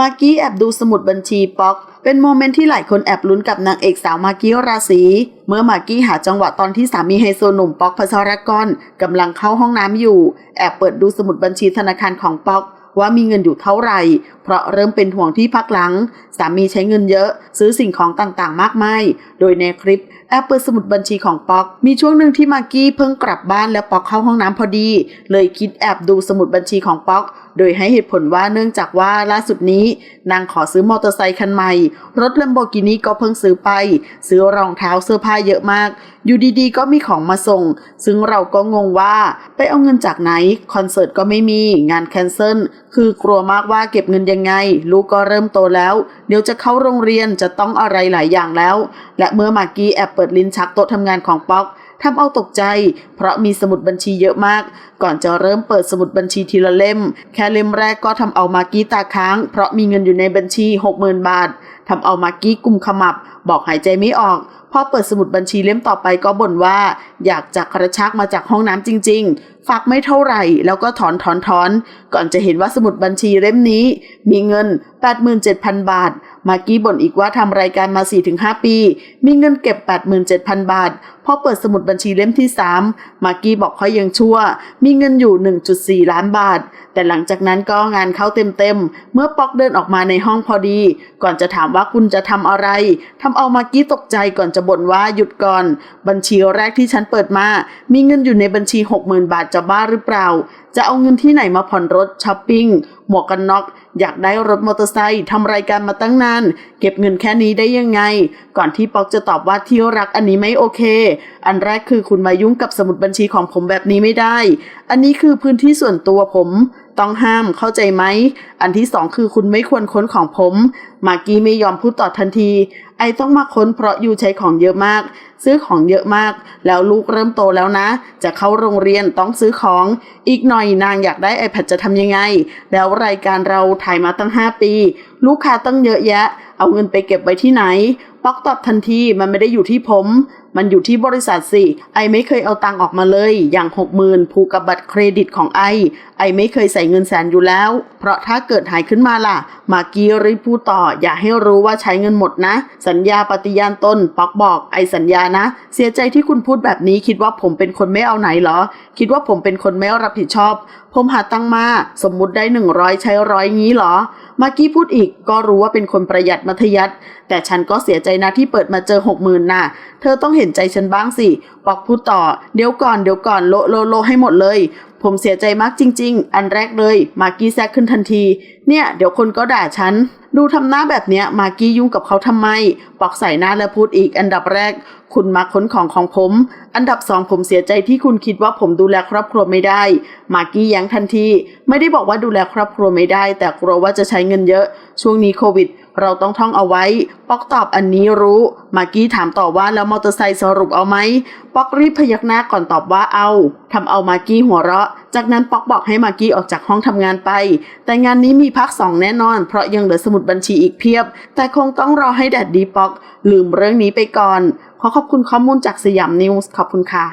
มากกี้แอบดูสมุดบัญชีป๊อก เป็นโมเมนต์ที่หลายคนแอบลุ้นกับนางเอกสาวมากกี้ราศีเมื่อมากกี้หาจังหวะตอนที่สามีไฮโซหนุ่มป๊อกพัชรกรกำลังเข้าห้องน้ำอยู่ แอบเปิดดูสมุดบัญชีธนาคารของป๊อกว่ามีเงินอยู่เท่าไหร่ ราะเริ่มเป็นห่วงที่พักหลัง สามีใช้เงินเยอะ ซื้อสิ่งของต่างๆ มากมาย โดยในคลิปแอปเปิดสมุดบัญชีของป๊อก มีช่วงหนึ่งที่มากกี้เพิ่งกลับบ้านแล้วป๊อกเข้าห้องน้ำพอดี เลยคิดแอบดูสมุดบัญชีของป๊อก โดยให้เหตุผลว่าเนื่องจากว่าล่าสุดนี้ นางขอซื้อมอเตอร์ไซค์คันใหม่ รถเลมโบกินีก็เพิ่งซื้อไป ซื้อรองเท้าเสื้อผ้าเยอะมาก อยู่ดีๆ ก็มีของมาส่ง ซึ่งเราก็งงว่าไปเอาเงินจากไหน คอนเสิร์ตก็ไม่มี งานแคนเซิล คือกลัวมากว่าเก็บเงินยังไง ลูกก็เริ่มโตแล้ว เดี๋ยวจะเข้าโรงเรียนจะต้องอะไรหลายอย่างแล้ว และเมื่อมากกี้แอบเปิดลิ้นชักโต๊ะทำงานของป๊อก ทำเอาตกใจ เพราะมีสมุดบัญชีเยอะมาก ก่อนจะเริ่มเปิดสมุดบัญชีทีละเล่ม แค่เล่มแรกก็ทำเอามากี้ตาค้าง เพราะมีเงินอยู่ในบัญชี 60,000 บาททำเอามากี้กุมขมับ บอกหายใจไม่ออกพอเปิดสมุดบัญชีเล่มต่อไปก็บ่นว่า อยากจะกระชากมาจากห้องน้ำจริง ๆ ฝากไม่เท่าไหร่ แล้วก็ถอนถอนถอน ก่อนจะเห็นว่าสมุดบัญชีเล่มนี้ มีเงิน 87,000 บาท มากกี้บ่นอีกว่าทำรายการมา 4-5 ปี มีเงินเก็บ 87,000 บาท พอเปิดสมุดบัญชีเล่มที่ 3 มากกี้บอกเขายังชั่ว มีเงินอยู่ 1.4 ล้านบาท แต่หลังจากนั้นก็งานเข้าเต็มๆ เมื่อป๊อกเดินออกมาในห้องพอดี ก่อนจะถามว่าคุณจะทำอะไร ทำเอามากกี้ตกใจก่อนจะบ่นว่าหยุดก่อน บัญชีแรกที่ฉันเปิดมา มีเงินอยู่ในบัญชี 60,000 บาทจะบ้าหรือเปล่า จะเอาเงินที่ไหนมาผ่อนรถช้อปปิ้ง หมวกกันน็อก อยากได้รถมอเตอร์ไซค์ทำรายการมาตั้งนาน เก็บเงินแค่นี้ได้ยังไง ก่อนที่ป๊อกจะตอบว่าที่รักอันนี้ไม่โอเค อันแรกคือคุณมายุ่งกับสมุดบัญชีของผมแบบนี้ไม่ได้ อันนี้คือพื้นที่ส่วนตัวผมต้องห้ามเข้าใจไหม อันที่สองคือคุณไม่ควรค้นของผม มากี้ไม่ยอมพูดต่อทันที ไอต้องมาค้นเพราะยูใช้ของเยอะมาก ซื้อของเยอะมาก แล้วลูกเริ่มโตแล้วนะ จะเข้าโรงเรียนต้องซื้อของ อีกหน่อยนางอยากได้ iPad จะทำยังไง แล้วรายการเราถ่ายมาตั้ง 5 ปี ลูกค้าตั้งเยอะแยะ เอาเงินไปเก็บไว้ที่ไหน ป๊อกตอบทันทีมันไม่ได้อยู่ที่ผม มันอยู่ที่บริษัทสิ ไอไม่เคยเอาตังออกมาเลย อย่างหกหมื่นผูกกับบัตรเครดิตของไอ ไอไม่เคยใส่เงินแสนอยู่แล้ว เพราะถ้าเกิดหายขึ้นมาล่ะ มากี้รีพูดต่อ อย่าให้รู้ว่าใช้เงินหมดนะ สัญญาปฏิญาณตนป๊อกบอก ไอสัญญานะ เสียใจที่คุณพูดแบบนี้ คิดว่าผมเป็นคนไม่เอาไหนเหรอ คิดว่าผมเป็นคนไม่รับผิดชอบ ผมหาตังมา สมมุติได้หนึ่งร้อยใช้ร้อยงี้เหรอ มากี้พูดอีก ก็รู้ว่าเป็นคนประหยัดมัธยัติ แต่ฉันก็เสียใจนะที่เปิดมาเจอหกหมื่นน่ะ เธอต้องเห็นใจฉันบ้างสิ ปอกพูดต่อ เดี๋ยวก่อนเดี๋ยวก่อนโลโลโลให้หมดเลย ผมเสียใจมากจริง ๆ อันแรกเลย มากี้แซกขึ้นทันที เนี่ย เดี๋ยวคนก็ด่าฉัน ดูทำหน้าแบบเนี้ย มากี้ยุ่งกับเขาทำไม ปอกใส่หน้าแล้วพูดอีก อันดับแรก คุณมาค้นของของผม อันดับสองผมเสียใจที่คุณคิดว่าผมดูแลครอบครัวไม่ได้ มากี้แย้งทันที ไม่ได้บอกว่าดูแลครอบครัวไม่ได้ แต่กลัวว่าจะใช้เงินเยอะ ช่วงนี้โควิด เราต้องท่องเอาไว้ ป๊อกตอบอันนี้รู้ มากี้ถามต่อว่าแล้วมอเตอร์ไซค์สรุปเอาไหม ป๊อกรีบพยักหน้าก่อนตอบว่าเอาทำเอามากี้หัวเราะ จากนั้นป๊อกบอกให้มากี้ออกจากห้องทำงานไป แต่งานนี้มีพักสองแน่นอน เพราะยังเหลือสมุดบัญชีอีกเพียบ แต่คงต้องรอให้แดดดีป๊อก ลืมเรื่องนี้ไปก่อน ขอขอบคุณข้อมูลจากสยามนิวส์ขอบคุณค่ะ